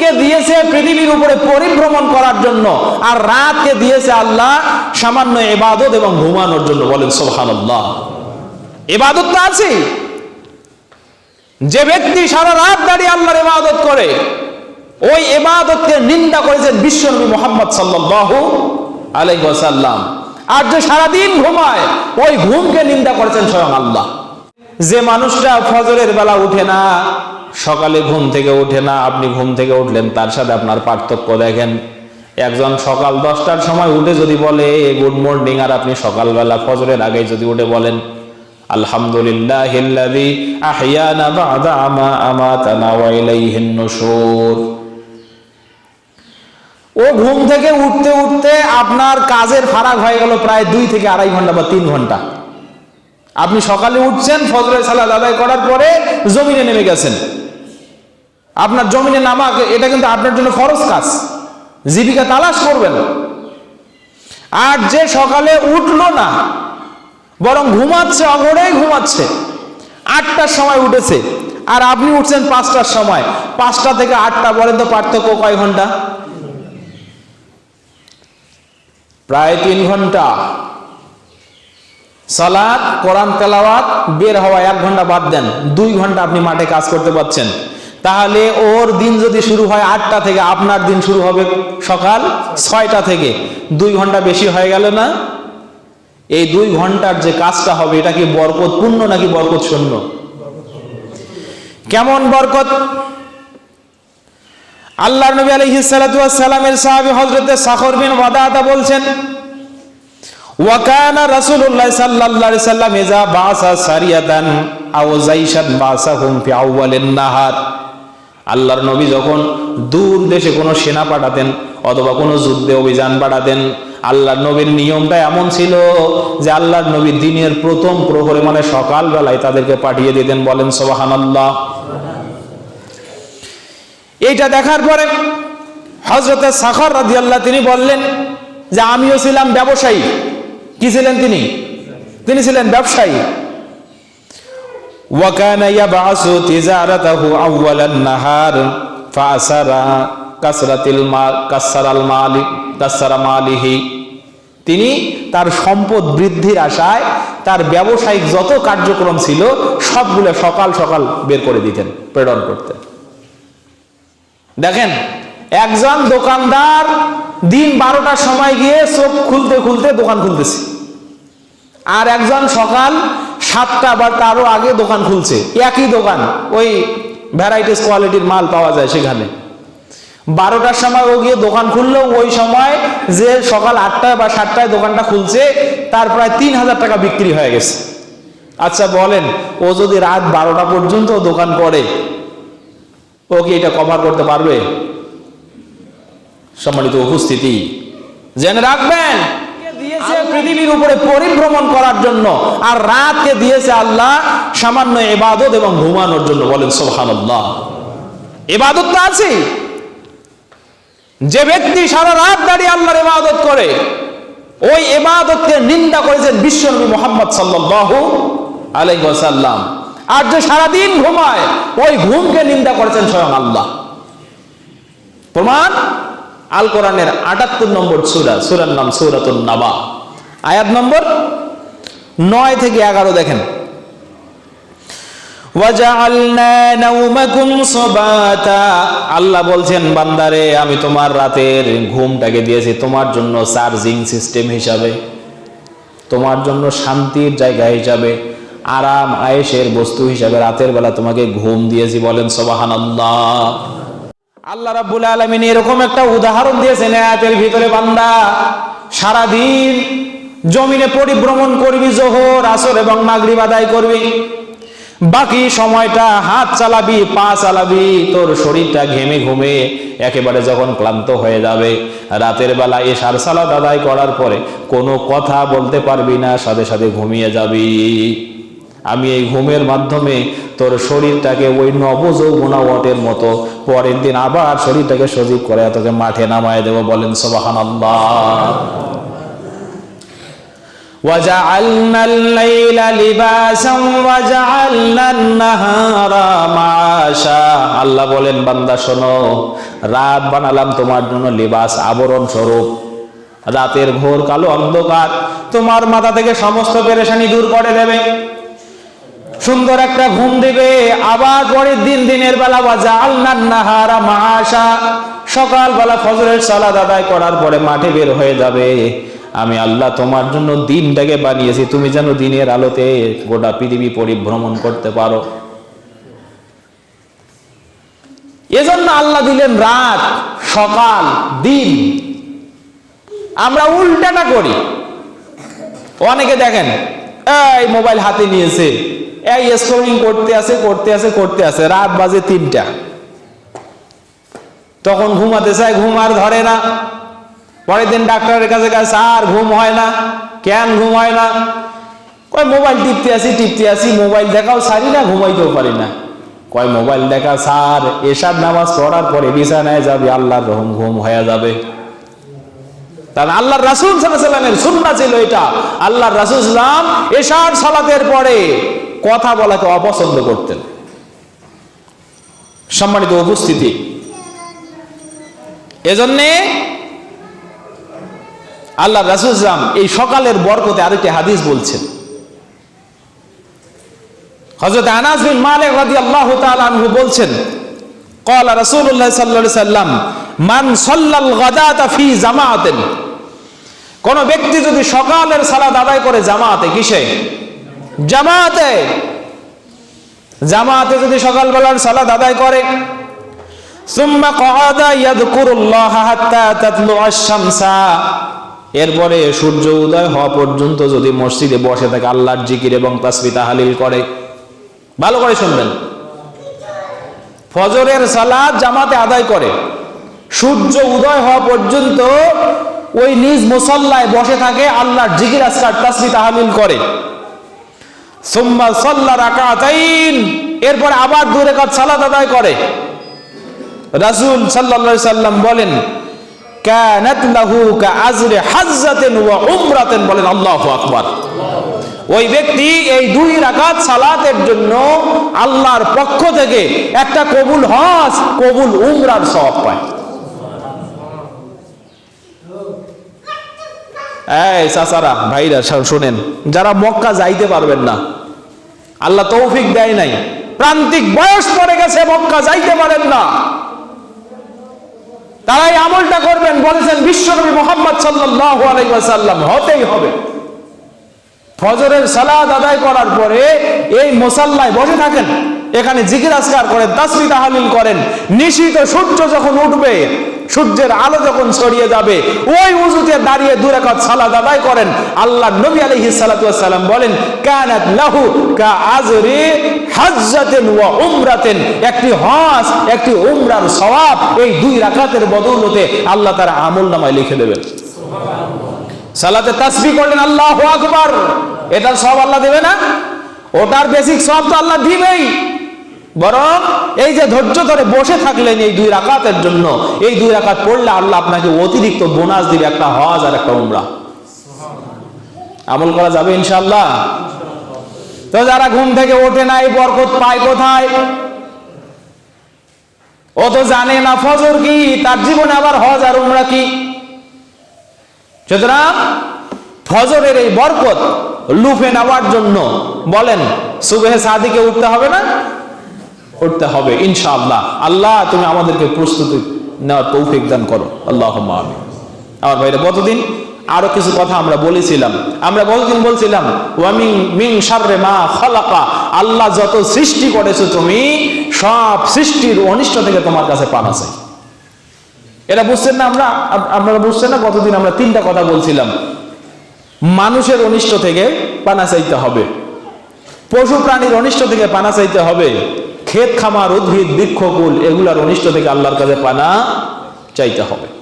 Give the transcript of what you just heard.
দিনকে দিয়েছে পৃথিবীর উপরে পরিভ্রমণ করার জন্য। আর রাতকে দিয়েছে আল্লাহ সামান্য এবাদত এবং ঘুমানোর জন্য। বলেন সোহানুল্লাহ এবাদত তো আছে যে ব্যক্তি সারা রাত দাঁড়িয়ে আল্লাহর ইবাদত করে, ওই ইবাদতকে নিন্দা করেছেন বিশ্বনবী মোহাম্মদ সাল্লাল্লাহু আলাইহি ওয়াসাল্লাম। আর যে সারাদিন ঘুমায়, ওই ঘুমকে নিন্দা করেছেন স্বয়ং আল্লাহ। যে মানুষটা ফজরের বেলা উঠে না সকালে ঘুম থেকে ওঠে না, আপনি ঘুম থেকে উঠলেন, তার সাথে আপনার পার্থক্য দেখেন। একজন সকাল দশটার সময় উঠে যদি বলে গুড মর্নিং, আর আপনি সকালবেলা ফজরের আগে যদি উঠে বলেন আলহামদুলিল্লাহ আহিয়ানা বাদা আমা আমাতানা ওয়া ও ঘুম থেকে উঠতে উঠতে আপনার কাজের ফারাক হয়ে গেল প্রায় দুই থেকে আড়াই ঘণ্টা বা তিন ঘণ্টা। আপনি সকালে উঠছেন, ফজরের সালাদ আদায় করার পরে জমিনে নেমে গেছেন। আপনার জমিনে নামা, এটা কিন্তু আপনার জন্য ফরজ কাজ। জীবিকা তালাশ করবেন। আর যে সকালে উঠল না, বরং ঘুমাচ্ছে, অগড়েই ঘুমাচ্ছে, আটটার সময় উঠেছে, আর আপনি উঠছেন পাঁচটার সময়, পাঁচটা থেকে আটটা পর্যন্ত পার্থক্য কয় ঘণ্টা? প্রায় তিন ঘণ্টা। সালাদ কোরআন তেলাওয়াত বের হওয়া এক ঘণ্টা বাদ দেন, দুই ঘণ্টা আপনি মাঠে কাজ করতে পারছেন। তাহলে ওর দিন যদি শুরু হয় আটটা থেকে, আপনার দিন শুরু হবে সকাল ছয়টা থেকে। দুই ঘণ্টা বেশি হয়ে গেল না? এই দুই ঘণ্টার যে কাজটা হবে, এটা কি বরকত পূর্ণ নাকি বরকত শূন্য কেমন বরকত? আল্লাহ নবী সালাতু সালামের সাহাবী হযরতে সাখর বিন ওয়াদাতা বলছেন ওয়াকানা রাসূলুল্লাহ সাল্লাল্লাহু আলাইহি সাল্লাম ইজা বাসা সারিয়াতান আও জাইশান বাসাহুম ফি আউয়ালিন নাহার। আল্লাহর নবী যখন দূর দেশে কোনো সেনা পাঠাতেন অথবা কোনো যুদ্ধে অভিযান পাঠাতেন, আল্লাহর নবীর নিয়মটা এমন ছিল যে আল্লাহর নবী দিনের প্রথম প্রহরে মানে সকাল বেলায় তাদেরকে পাঠিয়ে দিতেন, বলেন, সুবহানাল্লাহ। এইটা দেখার পরে হজরতে সাখর রাজি আল্লাহ তিনি বললেন যে, আমিও ছিলাম ব্যবসায়ী। কি ছিলেন তিনি? তিনি ছিলেন ব্যবসায়ী। ইয়াবাসু তিজারাতাহু আউওয়ালান নাহার ফাসারা কাসরাতিল মাল কাসরাল মালিক কাসরা তিনি তার সম্পদ বৃদ্ধির আশায় তার ব্যবসায়িক যত কার্যক্রম ছিল সবগুলো সকাল সকাল বের করে দিতেন, প্রেরণ করতেন। দেখেন, একজন দোকানদার দিন বারোটার সময় গিয়ে চোখ খুলতে খুলতে দোকান খুলতেছে। আর একজন সকাল সাতটা বা তারও আগে দোকান খুলছে। একই দোকান, ওই ভ্যারাইটিস কোয়ালিটির মাল পাওয়া যায় সেখানে। বারোটার সময় ও গিয়ে দোকান খুললো, ওই সময় যে সকাল আটটায় বা সাতটায় দোকানটা খুলছে, তার প্রায় তিন হাজার টাকা বিক্রি হয়ে গেছে। আচ্ছা বলেন, ও যদি রাত বারোটা পর্যন্ত দোকান করে, ও কি এটা কভার করতে পারবে? সম্মানিত উপস্থিতি, জেনে রাখবেন পৃথিবীর উপরে পরিভ্রমণ করার জন্য আর রাতকে দিয়েছে আল্লাহ সামান্য এবাদত এবং ঘুমানোর জন্য। বলেন সোহানুল্লাহ এবাদত তো আছে যে ব্যক্তি সারা রাত দাঁড়িয়ে আল্লাহর ইবাদত করে, ওই ইবাদতকে নিন্দা করেছেন বিশ্বনবী মোহাম্মদ সাল্লাল্লাহু আলাইহি ওয়াসাল্লাম। আর যে সারাদিন ঘুমায়, ওই ঘুমকে নিন্দা করেছেন স্বয়ং আল্লাহ। প্রমাণ? আল কোরআনের আটাত্তর নম্বর সুরা, সুরার নাম সুরাতুন নাবা। আয়াত নম্বর নয় থেকে এগারো দেখেন। আল্লাহ বলছেন, বান্দারে, আমি তোমার রাতের ঘুমটাকে দিয়েছি তোমার জন্য চার্জিং সিস্টেম হিসাবে, তোমার জন্য শান্তির জায়গা হিসাবে, আরাম আয়েসের বস্তু হিসাবে রাতের বেলা তোমাকে ঘুম দিয়েছি বলেন সবাহান আল্লাহ আল্লাহ রাব্বুল আলমিন এরকম একটা উদাহরণ দিয়েছেন আয়াতের ভিতরে, বান্দা, সারাদিন জমিনে পরিভ্রমণ করবি, জোহর, আসর এবং মাগরিব আদায় করবি। বাকি সময়টা হাত চালাবি, পা চালাবি, তোর শরীরটা ঘেমে ঘুমে একেবারে যখন ক্লান্ত হয়ে যাবে। রাতের বেলা এসার সালাদ আদায় করার পরে কোনো কথা বলতে পারবি না, সাথে সাথে ঘুমিয়ে যাবি। আমি এই ঘুমের মাধ্যমে তোর শরীরটাকে ওই নবযৌবনা ওয়াটের মতো পরের দিন আবার শরীরটাকে সজীব করে তোকে মাঠে নামায় দেবো বলেন সোবাহান আল্লাহ وجعلنا الليل لباسا وجعلنا النهار معاشا আল্লাহ বলেন বান্দা শোনো রাত বানালাম তোমার জন্য লিবাস আবরণ স্বরূপ রাতের ঘোর কালো অন্ধকার তোমার মাথা থেকে সমস্ত পেরেশানি দূর করে দেবে সুন্দর একটা ঘুম দিবে আবার পরের দিন দিনের বেলা বাজা আল্লাহ নাহারা মাহাসা সকালবেলা ফজরের সালাদ আদায় করার পরে মাঠে বের হয়ে যাবে আমি আল্লাহ তোমার জন্য দিনটাকে বানিয়েছি, তুমি যেন দিনের আলোতে গোটা পৃথিবী পরিভ্রমণ করতে পারো। এজন্য আল্লাহ দিলেন রাত, সকাল, দিন। আমরা উল্টাটা করি। অনেকে দেখেন, এই মোবাইল হাতে নিয়েছে, এই স্ক্রলিং করতে আছে করতে আছে করতে আছে, রাত বাজে তিনটা। তখন ঘুমাতে চায়, ঘুম আর ধরে না। পরের দিন ডাক্তারের কাছে কাছে আর ঘুম হয় না। কেন ঘুম হয় না? কয়, মোবাইল টিপতে আসি টিপতে আসি, মোবাইল দেখাও সারি না, ঘুমাইতেও পারি না। কয়, মোবাইল দেখা সার এসব নামাজ পড়ার পরে বিছানায় যাবে, আল্লাহর রহম ঘুম হয়ে যাবে। কারণ আল্লাহর রাসুল সাল্লামের সুন্না ছিল এটা। আল্লাহর রাসুল সাল্লাম এশার সালাতের পরে কথা বলাকে অপছন্দ করতেন। সম্মানিত উপস্থিতি। এজন্যে আল্লাহ রাসুল সাল্লাম এই সকালের বরকতে আরেকটি হাদিস বলছেন হযরত আনাস বিন মালিক রাদিয়াল্লাহু তাআলা আনহু বলছেন قال رسول الله صلى الله عليه وسلم من صلى الغداة في جماعة কোন ব্যক্তি যদি সকালের সালাত আদায় করে জামাতে কিসে জামাতে জামাতে যদি সকালবেলার সালাত আদায় করে ثم قعد يذكر الله حتى تطلع الشمس এরপরে সূর্য উদয় হওয়া পর্যন্ত যদি মসজিদে বসে থাকে, আল্লাহর জিকির এবং তাসবিহ তাহলিল করে। ভালো করে শুনবেন। ফজরের সালাদ জামাতে আদায় করে। সূর্য উদয় হওয়া পর্যন্ত ওই নিজ মুসল্লায় বসে থাকে, আল্লাহর জিকির আসকার তাসবি তাহলিল করে। সুম্মা সাল্লা রাকাতাইন, এরপর আবার দু রাকাত সালাত আদায় করে। রাসূল সাল্লাল্লাহু সাল্লাম বলেন কানাত বলেন আল্লাহু আকবার। ওই ব্যক্তি এই দুই রাকাত সালাতের জন্য আল্লাহর পক্ষ থেকে একটা কবুল হজ, কবুল উমরার সওয়াব পায়। এই চাচারা, ভাইরা শোনেন, যারা মক্কা যাইতে পারবেন না, আল্লাহ তৌফিক দেয় নাই। প্রান্তিক বয়স পড়ে গেছে, মক্কা যাইতে পারেন না। তারাই আমলটা করবেন বলেছেন বিশ্বনবী মোহাম্মদ সাল্লাল্লাহু আলাইহি ওয়াসাল্লাম। হতেই হবে। ফজরের সালাদ আদায় করার পরে এই মোসাল্লায় বসে থাকেন। এখানে জিকির আসকার করেন তাসবি তাহালিল করেন। নিশিত সূর্য যখন উঠবে, সূর্যের আলো যখন ছড়িয়ে যাবে, ওই উজুতে দাঁড়িয়ে দু রাকাত সালাত আদায় করেন। আল্লাহ নবী সালাতু বলেন, কানাত লাহু কা আজরি হাজ্জাতিন ওয়া উমরাতিন। একটি হজ, একটি উমরার সওয়াব এই দুই রাকাতের বদৌলতে আল্লাহ তার আমলনামায় লিখে দেবেন। সালাতে তাসবি করলেন, আল্লাহ আকবার। এটার সব আল্লাহ দেবে না? ওটার বেসিক সব তো আল্লাহ দিবেই। বরং এই যে ধৈর্য ধরে বসে থাকলেন এই দুই রাকাতের জন্য, এই দুই রাকাত পড়লে আল্লাহ আপনাকে অতিরিক্ত বোনাস দিবে একটা হজ আর একটা উমরা। আমল করা যাবে ইনশাল্লাহ তো যারা ঘুম থেকে ওঠে নাই, বরকত পায় কোথায়? ও তো জানে না ফজর কি, তার জীবনে আবার হজ আর উমরা কি? সুতরাং ফজরের এই বরকত লুফে নেওয়ার জন্য বলেন, সুবেহে সাদিকে উঠতে হবে না? উঠতে হবে, ইনশাআল্লাহ। আল্লাহ তুমি আমাদেরকে প্রস্তুতি নেওয়ার তৌফিক দান করো। আল্লাহ আমি আমার ভাইরা, কতদিন? আরও কিছু কথা আমরা বলেছিলাম। আমরা কতদিন বলছিলাম? ওয়ামিং মিং সাররে মা খলাকা। আল্লাহ যত সৃষ্টি করেছ তুমি, সব সৃষ্টির অনিষ্ট থেকে তোমার কাছে পানা চাই এটা বুঝছেন না আমরা? আপ- আপনারা বুঝছেন না কতদিন আমরা তিনটা কথা বলছিলাম? মানুষের অনিষ্ট থেকে পানা চাইতে হবে। পশু প্রাণীর অনিষ্ট থেকে পানা চাইতে হবে। ক্ষেত খামার, উদ্ভিদ বৃক্ষকুল এগুলার অনিষ্ট থেকে আল্লাহর কাছে পানা চাইতে হবে।